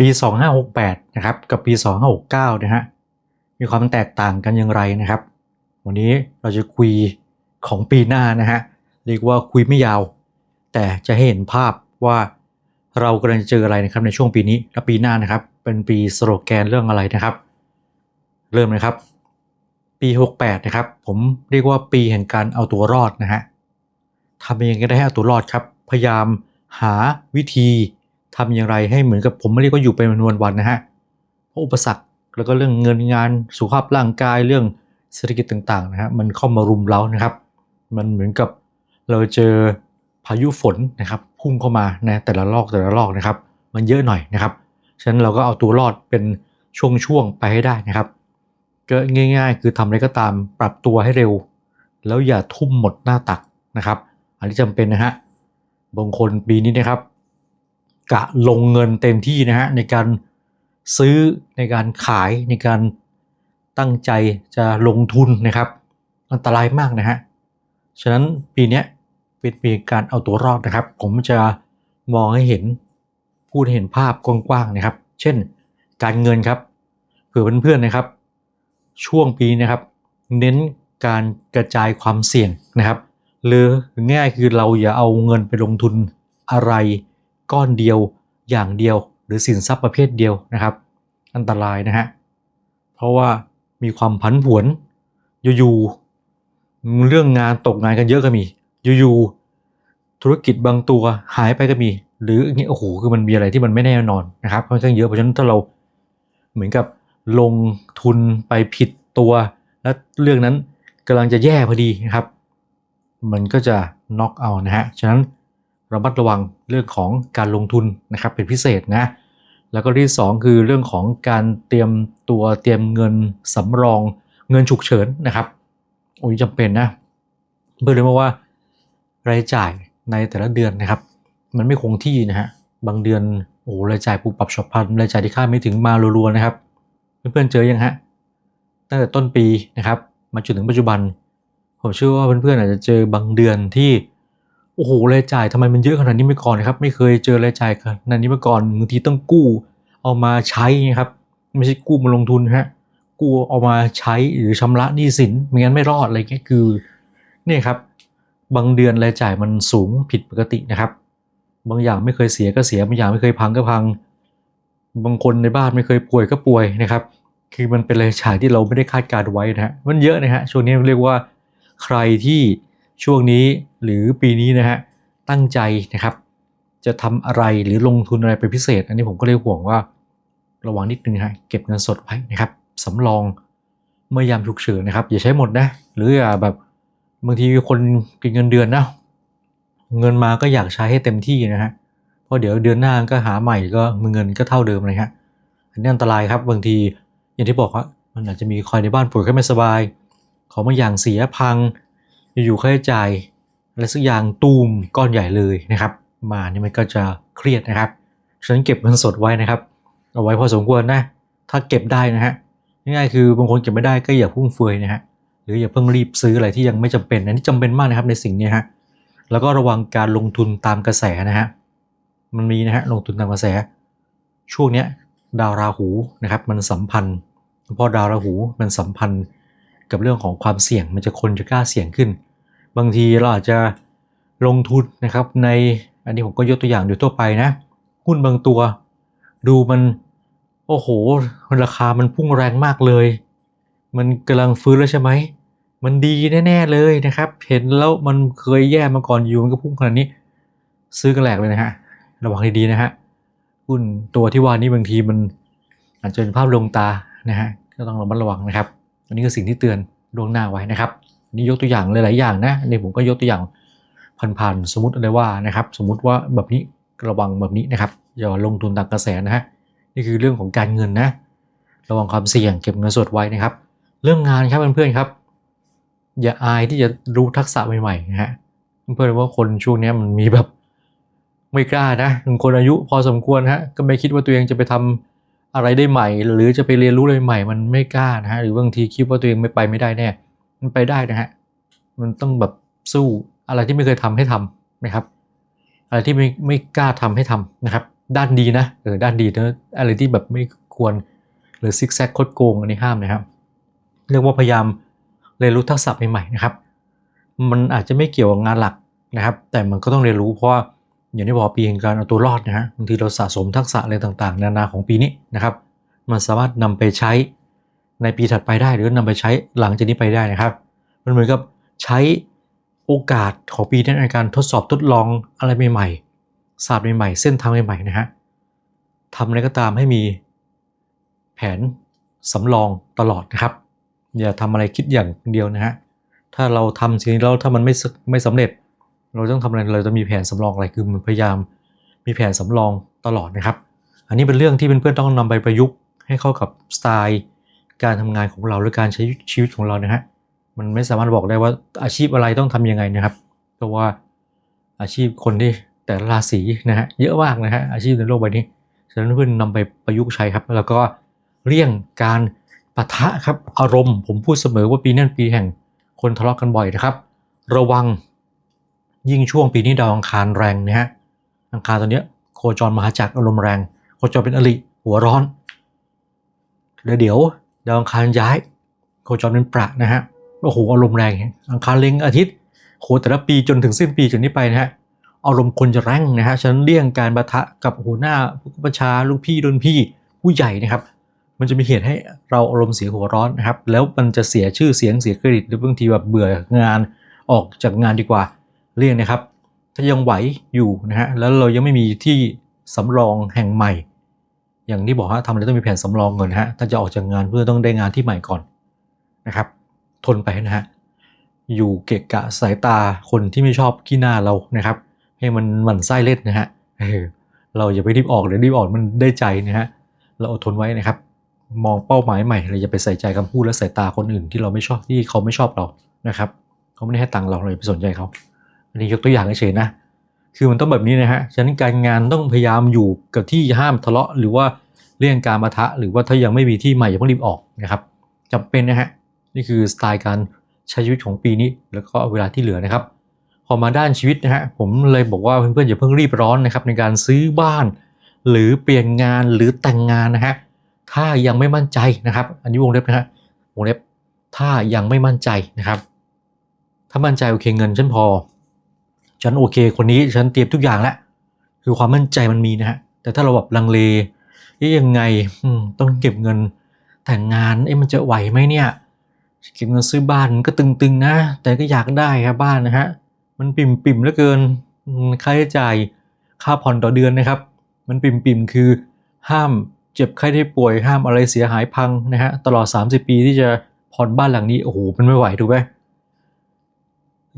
ปี 2568 นะครับ กับปี 2569 นะฮะ มีความแตกต่างกันอย่างไรนะครับ วันนี้เราจะคุยของปีหน้านะฮะ เรียกว่าคุยไม่ยาว แต่จะให้เห็นภาพว่าเรากำลังจะเจออะไรนะครับในช่วงปีนี้และปีหน้านะครับ เป็นปีสโลแกนเรื่องอะไรนะครับ เริ่มนะครับ ปี 68 นะครับ ผมเรียกว่าปีแห่งการเอาตัวรอดนะฮะทำยังไงก็ได้ให้เอาตัวรอดครับ พยายามหาวิธี ทำอย่างไรให้เหมือนกับผมไม่เรียกว่าอยู่เป็นวันๆนะฮะเพราะอุปสรรคแล้วก็เรื่องเงินงานสุขภาพร่างกายเรื่องเศรษฐกิจต่างๆนะฮะมันเข้ามารุมเร้านะครับ มันเหมือนกับเราเจอพายุฝนนะครับพุ่งเข้ามานะแต่ละลอกแต่ละลอกนะครับ มันเยอะหน่อยนะครับฉะนั้นเราก็เอาตัวรอดเป็นช่วงๆไปให้ได้นะครับก็ง่าย ๆ คือทำอะไรก็ตามปรับตัวให้เร็ว แล้วอย่าทุ่มหมดหน้าตักนะครับ อันนี้จำเป็นนะฮะบางคนปีนี้นะครับ กะลงเงินเต็มที่นะฮะในการซื้อในการขายในการตั้งใจจะลงทุนนะครับ อันตรายมากนะฮะฉะนั้นปีนี้เป็นปีการเอาตัวรอดนะครับ ผมจะมองให้เห็นพูดให้เห็นภาพกว้างๆนะครับ เช่น การเงินครับเผื่อเพื่อนๆนะครับ ช่วงปีนะครับ เน้นการกระจายความเสี่ยงนะครับ หรือง่ายคือเราอย่าเอาเงินไปลงทุนอะไร ก้อนเดียวอย่างเดียว หรือสินทรัพย์ประเภทเดียวนะครับ อันตรายนะฮะเพราะว่ามีความผันผวนอยู่ๆเรื่องงานตกงานกันเยอะก็มีอยู่ๆธุรกิจบางตัวหายไปก็มี หรืออย่างเงี้ยโอ้โหคือมันมีอะไรที่มันไม่แน่นอนนะครับค่อนข้างเยอะเพราะฉะนั้นถ้าเราเหมือนกับลงทุนไปผิดตัว และเรื่องนั้นกำลังจะแย่พอดีนะครับ มันก็จะน็อกเอานะฮะฉะนั้น ระมัดระวังเรื่องของการลงทุนนะครับเป็นพิเศษนะแล้วก็ที่ 2 คือเรื่องของการเตรียมตัวเตรียมเงินสำรองเงินฉุกเฉินนะครับโอ้ยจำเป็นนะเพื่อเลยว่ารายจ่ายในแต่ละเดือนนะครับ มันไม่คงที่นะฮะบางเดือนโอ้รายจ่ายปูปรับฉับพลันรายจ่ายที่คาดไม่ถึงมารัวๆนะครับ เพื่อนๆเจอยังฮะตั้งแต่ต้นปีนะครับ มาจนถึงปัจจุบันผมเชื่อว่าเพื่อนๆอาจจะเจอบางเดือนที่ อ้โหรายจ่ายทำไมมันเยอะขนาดนี้มาก่อนครับ ไม่เคยเจอรายจ่ายขนาดนี้มาก่อนบางทีต้องกู้เอามาใช้นะครับ ไม่ใช่กู้มาลงทุนฮะกู้เอามาใช้หรือชำระหนี้สินไม่งั้นไม่รอดอะไรเงี้ยคือเนี่ยครับ บางเดือนรายจ่ายมันสูงผิดปกตินะครับ บางอย่างไม่เคยเสียก็เสียบางอย่างไม่เคยพังก็พัง บางคนในบ้านไม่เคยป่วยก็ป่วยนะครับ คือมันเป็นรายจ่ายที่เราไม่ได้คาดการไว้นะฮะมันเยอะนะฮะช่วงนี้เรียกว่าใครที่ ช่วงนี้หรือปีนี้นะฮะตั้งใจนะครับ จะทำอะไรหรือลงทุนอะไรเป็นพิเศษ อันนี้ผมก็เลยห่วงว่าระวังนิดนึงฮะเก็บเงินสดไว้นะครับสำรองเมื่อยามฉุกเฉินนะครับ อย่าใช้หมดนะ หรืออย่าแบบบางทีคนกินเงินเดือนนะเงินมาก็อยากใช้ให้เต็มที่นะฮะเพราะเดี๋ยวเดือนหน้าก็หาใหม่ก็เงินก็เท่าเดิมเลยฮะอันนี้อันตรายครับบางทีอย่างที่บอกว่ามันอาจจะมีใครในบ้านป่วยก็ไม่สบาย ของบางอย่างเสียพัง อยู่ๆค่าใช้จ่ายอะไรสักอย่างตูมก้อนใหญ่เลยนะครับ มานี่มันก็จะเครียดนะครับฉะนั้นเก็บเงินสดไว้นะครับ เอาไว้พอสมควรนะ ถ้าเก็บได้นะฮะง่ายๆคือบางคนเก็บไม่ได้ก็อย่าพุ่งเฟือยนะฮะหรืออย่าเพิ่งรีบซื้ออะไรที่ยังไม่จำเป็นอันนี้จำเป็นมากนะครับในสิ่งนี้ฮะแล้วก็ระวังการลงทุนตามกระแสนะฮะมันมีนะฮะลงทุนตามกระแส ช่วงเนี้ยดาวราหูนะครับมันสัมพันธ์พอดาวราหูมันสัมพันธ์กับเรื่องของความเสี่ยงมันจะคนจะกล้าเสี่ยงขึ้น บางทีเราอาจจะลงทุนนะครับในอันนี้ผมก็ยกตัวอย่างโดยทั่วไปนะ หุ้นบางตัว ดูมันโอ้โห ราคามันพุ่งแรงมากเลย มันกำลังฟื้นแล้วใช่ไหมมันดีแน่ ๆ เลยนะครับ เห็นแล้วมันเคยแย่มาก่อนอยู่มันก็พุ่งขนาดนี้ ซื้อกันแหลกเลยนะฮะระวังให้ดีนะฮะหุ้นตัวที่ว่านี้บางทีมันอาจจะเป็นภาพลงตานะฮะก็ต้องระมัดระวังนะครับอันนี้คือสิ่งที่เตือนล่วงหน้าไว้นะครับ นี่ยกตัวอย่างหลาย ๆ อย่างนะนนี้ผมก็ยกตัวอย่างผ่านๆสมมติอะไรว่านะครับ สมมติว่าแบบนี้ระวังแบบนี้นะครับอย่าลงทุนตามกระแสนะฮะนี่คือเรื่องของการเงินนะ ระวังความเสี่ยงเก็บเงินสดไว้นะครับ เรื่องงานครับเพื่อนๆครับ อย่าอายที่จะรู้ทักษะใหม่ๆนะฮะเพื่อนๆว่าคนช่วงนี้มันมีแบบไม่กล้านะบางคนอายุพอสมควรฮะก็ไม่คิดว่าตัวเองจะไปทำอะไรได้ใหม่ หรือจะไปเรียนรู้อะไรใหม่ มันไม่กล้านะฮะหรือบางทีคิดว่าตัวเองไม่ไปไม่ได้แน่ มันไปได้นะฮะ มันต้องแบบสู้อะไรที่ไม่เคยทำให้ทำนะครับ อะไรที่ไม่ไม่กล้าทำให้ทำนะครับ ด้านดีนะเออด้านดีนะอะไรที่แบบไม่ควรหรือซิกแซกคดโกงอันนี้ห้ามนะครับ เรียกว่าพยายามเรียนรู้ทักษะใหม่ๆนะครับ มันอาจจะไม่เกี่ยวกับงานหลักนะครับ แต่มันก็ต้องเรียนรู้เพราะอย่างที่บอกปีแห่งการเอาตัวรอดนะฮะบางทีเราสะสมทักษะอะไรต่างๆ นานาของปีนี้นะครับ มันสามารถนำไปใช้ ในปีถัดไปได้หรือนำไปใช้หลังจากนี้ไปได้นะครับ มันเหมือนกับใช้โอกาสของปีนี้นในการทดสอบทดลองอะไรใหม่ๆศาสตร์ใหม่ๆ เส้นทางใหม่ๆนะฮะทำอะไรก็ตามให้มีแผนสำรองตลอดนะครับ อย่าทำอะไรคิดอย่างเดียวนะฮะถ้าเราทำสิ่งนี้แล้วถ้ามันไม่สไม่สำเร็จ เราต้องทำอะไรเราจะมีแผนสำรองอะไรคือมันพยายามมีแผนสำรองตลอดนะครับ อันนี้เป็นเรื่องที่เพื่อนๆต้องนำไปประยุกต์ให้เข้ากับสไตล์ การทำงานของเราหรือการใช้ชีวิตของเรานะฮะมันไม่สามารถบอกได้ว่าอาชีพอะไรต้องทำยังไงนะครับ เพราะว่าอาชีพคนที่แต่ละราศีนะฮะเยอะมากนะฮะอาชีพในโลกใบนี้ฉะนั้นเพื่อนนำไปประยุกต์ใช้ครับ แล้วก็เลี่ยงการปะทะครับอารมณ์ ผมพูดเสมอว่าปีนั้นปีแห่งคนทะเลาะกันบ่อยนะครับ ระวังยิ่งช่วงปีนี้ดาวอังคารแรงนะฮะอังคารตอนเนี้ยโคจรมหาจักรอารมณ์แรงโคจรเป็นอริหัวร้อนแล้วเดี๋ยว ดาวอังคารย้ายโคจรเป็นประนะฮะโอ้โหอารมณ์แรงอังคารเล็งอาทิตย์โหแต่ละปีจนถึงสิ้นปีจนนี้ไปนะฮะอารมณ์คนจะแรงนะฮะฉันเลี่ยงการประทะกับหัวหน้าผู้บัญชาลูกพี่รุ่นพี่ผู้ใหญ่นะครับ มันจะมีเหตุให้เราอารมณ์เสียหัวร้อนนะครับ แล้วมันจะเสียชื่อเสียงเสียเครดิตหรือบางทีแบบเบื่องานออกจากงานดีกว่าเลี่ยงนะครับ ถ้ายังไหวอยู่นะฮะแล้วเรายังไม่มีที่สำรองแห่งใหม่ อย่างที่บอกฮะทำอะไรต้องมีแผนสำรองก่อนฮะถ้าจะออกจากงานเพื่อต้องได้งานที่ใหม่ก่อนนะครับ ทนไปนะฮะอยู่เกะกะสายตาคนที่ไม่ชอบขี้หน้าเรานะครับ ให้มันหมั่นไส้เล่นนะฮะเราอย่าไปรีบออกเลยรีบออกมันได้ใจนะฮะเราอดทนไว้นะครับ มองเป้าหมายใหม่เราอย่าไปใส่ใจคำพูดและสายตาคนอื่นที่เราไม่ชอบที่เขาไม่ชอบเรานะครับเขาไม่ได้ให้ตังค์เราเราอย่าไปสนใจเขาอันนี้ยกตัวอย่างเฉยๆนะคือมันต้องแบบนี้นะฮะฉะนั้นการงานต้องพยายามอยู่กับที่ห้ามทะเลาะหรือว่า เลี่ยงการมาทะหรือว่าถ้ายังไม่มีที่ใหม่อย่าเพิ่งรีบออกนะครับจำเป็นนะฮะนี่คือสไตล์การใช้ชีวิตของปีนี้ แล้วก็เวลาที่เหลือนะครับ พอมาด้านชีวิตนะฮะผมเลยบอกว่าเพื่อนๆอย่าเพิ่งรีบร้อนนะครับในการซื้อบ้าน หรือเปลี่ยนงานหรือแต่งงานนะฮะถ้ายังไม่มั่นใจนะครับ อันนี้วงเล็บนะฮะวงเล็บถ้ายังไม่มั่นใจนะครับ ถ้ามั่นใจโอเคเงินฉันพอ ฉันโอเค คนนี้ฉันเตรียมทุกอย่างแล้วคือความมั่นใจมันมีนะฮะแต่ถ้าเราแบบลังเล ยยังไงต้องเก็บเงินแต่งงานเอ๊ะมันจะไหวไหมเนี่ย เก็บเงินซื้อบ้านก็ตึงๆนะ แต่ก็อยากได้ครับบ้านนะฮะ มันปิ่มๆเหลือเกินค่าใช้จ่ายค่าผ่อนต่อเดือนนะครับ มันปิ่มๆคือห้ามเจ็บไข้ได้ป่วยห้ามอะไรเสียหายพังนะฮะตลอด 30 ปีที่จะผ่อนบ้านหลังนี้โอ้โหมันไม่ไหวถูกไหม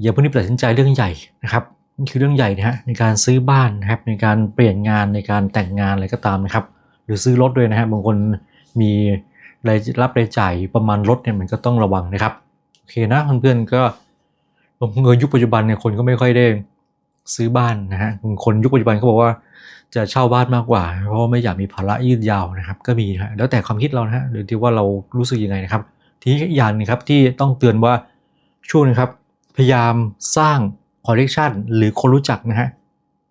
อย่าเพิ่งตัดสินใจเรื่องใหญ่นะครับนี่คือเรื่องใหญ่นะฮะในการซื้อบ้านนะครับในการเปลี่ยนงานในการแต่งงานอะไรก็ตามนะครับ รือซื้อรถด้วยนะฮะบางคนมีรายรับรายจ่ายประมาณรถเนี่ยมันก็ต้องระวังนะครับโอเคนะเพื่อนๆก็บางคนยุคปัจจุบันเนี่ยคนก็ไม่ค่อยได้ซื้อบ้านนะฮะบางคนยุคปัจจุบันเขาบอกว่าจะเช่าบ้านมากกว่า เพราะไม่อยากมีภาระยืดยาวนะครับ ก็มีฮะแล้วแต่ความคิดเรานะฮะหรือที่ว่าเรารู้สึกยังไงนะครับ ทีนี้อย่างนึงครับที่ต้องเตือนว่าช่วงนึงครับ พยายามสร้างคอลเลกชันหรือคนรู้จักนะฮะ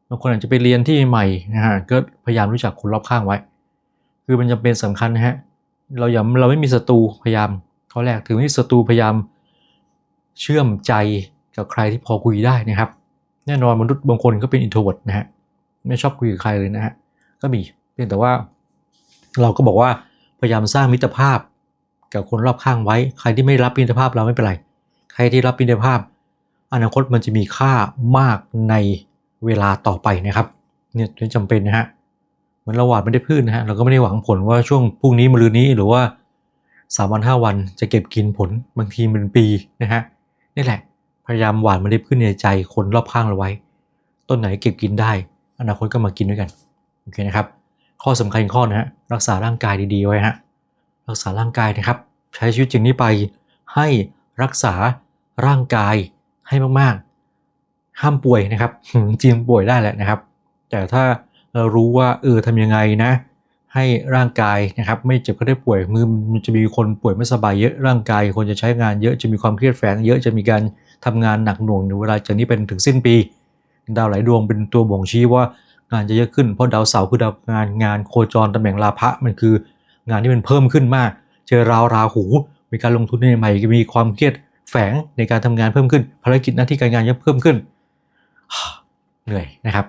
บางคนอาจจะไปเรียนที่ใหม่นะฮะก็พยายามรู้จักคนรอบข้างไว้ คือมันจำเป็นสำคัญนะฮะเราอย่าเราไม่มีศัตรูพยายามข้อแรกถึงไม่มีศัตรูพยายามเชื่อมใจกับใครที่พอคุยได้นะครับ แน่นอนมนุษย์บางคนก็เป็นอินโทรเวิร์ดนะฮะไม่ชอบคุยกับใครเลยนะฮะก็มีเพียงแต่ว่า เราก็บอกว่าพยายามสร้างมิตรภาพกับคนรอบข้างไว้ ใครที่ไม่รับมิตรภาพเราไม่เป็นไร ใครที่รับมิตรภาพ อนาคตมันจะมีค่ามากในเวลาต่อไปนะครับ เนี่ยจำเป็นนะฮะ มือนเราหวานไม่ได้พืชนนะฮะเราก็ไม่ได้หวังผลว่าช่วงพรุ่งนี้มรืนนี้หรือว่าสามวันห้าวันจะเก็บกินผลบางทีเป็นปีนะฮะนี่แหละพยายามหว่านเมล็ดพืชในใจคนรอบข้างเราไว้ ต้นไหนเก็บกินได้ อนาคตก็มากินด้วยกันโอเคนะครับ ข้อสำคัญข้อนะฮะรักษาร่างกายดีๆไว้ฮะรักษาร่างกายนะครับ ใช้ชีวิตจากนี้ไปให้รักษาร่างกายให้มากๆ ห้ามป่วยนะครับจริงป่วยได้แหละนะครับ แต่ถ้า รารู้ว่าเออทำยังไงนะ ให้ร่างกายนะครับไม่เจ็บก็ได้ป่วยมือมันจะมีคนป่วยไม่สบายเยอะร่างกาย คนจะใช้งานเยอะจะมีความเครียดแฝงเยอะจะมีการทำงานหนักหน่วงในเวลาจากนี้เป็นถึงสิ้นปี ดาวหลายดวงเป็นตัวบ่งชี้ว่างานจะเยอะขึ้นเพราะดาวเสาร์คือดาวงานงานโคจรตำแหน่งลาภะมันคืองานที่มันเพิ่มขึ้นมาก เจอราวราหู มีการลงทุนใหม่มีความเครียดแฝงในการทำงานเพิ่มขึ้น ภารกิจหน้าที่การงานจะเพิ่มขึ้นเหนื่อยนะครับ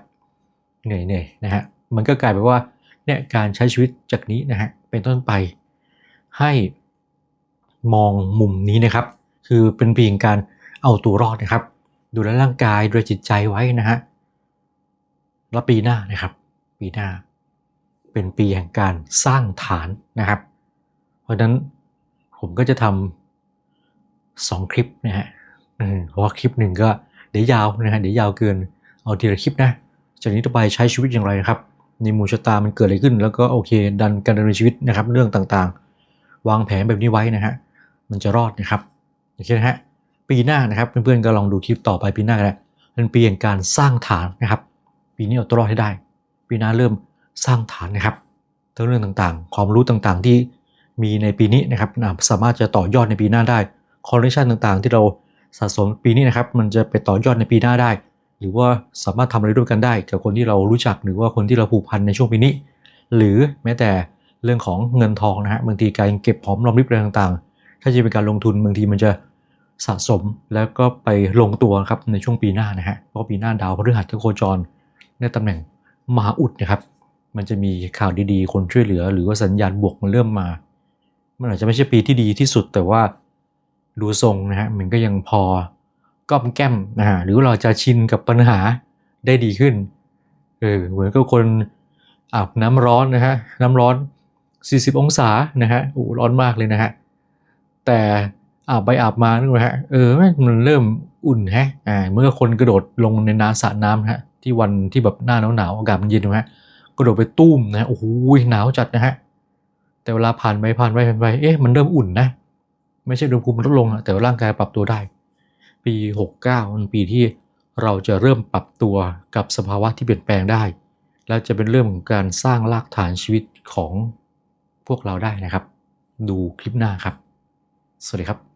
เหนื่อยเหนื่อยนะฮะมันก็กลายเป็นว่าเนี่ยการใช้ชีวิตจากนี้นะฮะเป็นต้นไป ให้มองมุมนี้นะครับ คือเป็นเพียงการเอาตัวรอดนะครับ ดูแลร่างกายดูแลจิตใจไว้นะฮะแล้วปีหน้านะครับ ปีหน้า เป็นปีแห่งการสร้างฐานนะครับ เพราะฉะนั้นผมก็จะทำสองคลิปนะฮะเพราะว่าคลิปหนึ่งก็เดี๋ยวยาวนะฮะเดี๋ยวยาวเกินเอาทีละคลิปนะ จากนี้ต่อไปใช้ชีวิตอย่างไรนะครับ ในหมู่ชะตามันเกิดอะไรขึ้น แล้วก็โอเคดันการดำเนินชีวิตนะครับ เรื่องต่างๆ วางแผนแบบนี้ไว้นะฮะมันจะรอดนะครับโอเคนะฮะปีหน้านะครับเพื่อนๆก็ลองดูคลิปต่อไปปีหน้ากันนะเป็นปีแห่งการสร้างฐานนะครับ ปีนี้เอาตัวรอดให้ได้ ปีหน้าเริ่มสร้างฐานนะครับทั้งเรื่องต่างๆ ความรู้ต่างๆที่มีในปีนี้นะครับสามารถจะต่อยอดในปีหน้าได้คอลเลคชันต่างๆ ที่เราสะสมปีนี้นะครับ มันจะไปต่อยอดในปีหน้าได้ หรือว่าสามารถทำอะไรร่วมกันได้ กับคนที่เรารู้จักหรือว่าคนที่เราผูกพันในช่วงปีนี้ หรือแม้แต่เรื่องของเงินทองนะฮะบางทีการเก็บหอมรอมริบอะไรต่างๆ ถ้าจะเป็นการลงทุนบางทีมันจะสะสมแล้วก็ไปลงตัวครับในช่วงปีหน้านะฮะเพราะปีหน้าดาวพฤหัสก็โคจร ในตำแหน่งมหาอุดนะครับมันจะมีข่าวดีๆ คนช่วยเหลือ หรือว่าสัญญาณบวกมันเริ่มมา มันอาจจะไม่ใช่ปีที่ดีที่สุดแต่ว่าดูทรงนะฮะมันก็ยังพอ ก้อมแก้มนะฮะหรือเราจะชินกับปัญหาได้ดีขึ้นเออเหมือนกับคนอาบน้ำร้อนนะฮะน้ำร้อน 40 องศานะฮะโอ้ร้อนมากเลยนะฮะแต่อาบไปอาบมานึกว่าฮะเออมันเริ่มอุ่นฮะอ่าเมื่อคนกระโดดลงในน้ำสระน้ำฮะที่วันที่แบบหน้าหนาวหนาวๆอากาศมันเย็นนะฮะกระโดดไปตุ้มนะฮะโอ้โหหนาวจัดนะฮะแต่เวลาผ่านไปผ่านไปผ่านไปเอ๊ะมันเริ่มอุ่นนะ ไม่ใช่อุณหภูมิมันลดลงอะแต่ร่างกายปรับตัวได้ ปี 69มันปีที่เราจะเริ่มปรับตัวกับสภาวะที่เปลี่ยนแปลงได้ และจะเป็นเรื่องของการสร้างรากฐานชีวิตของพวกเราได้นะครับ ดูคลิปหน้าครับ สวัสดีครับ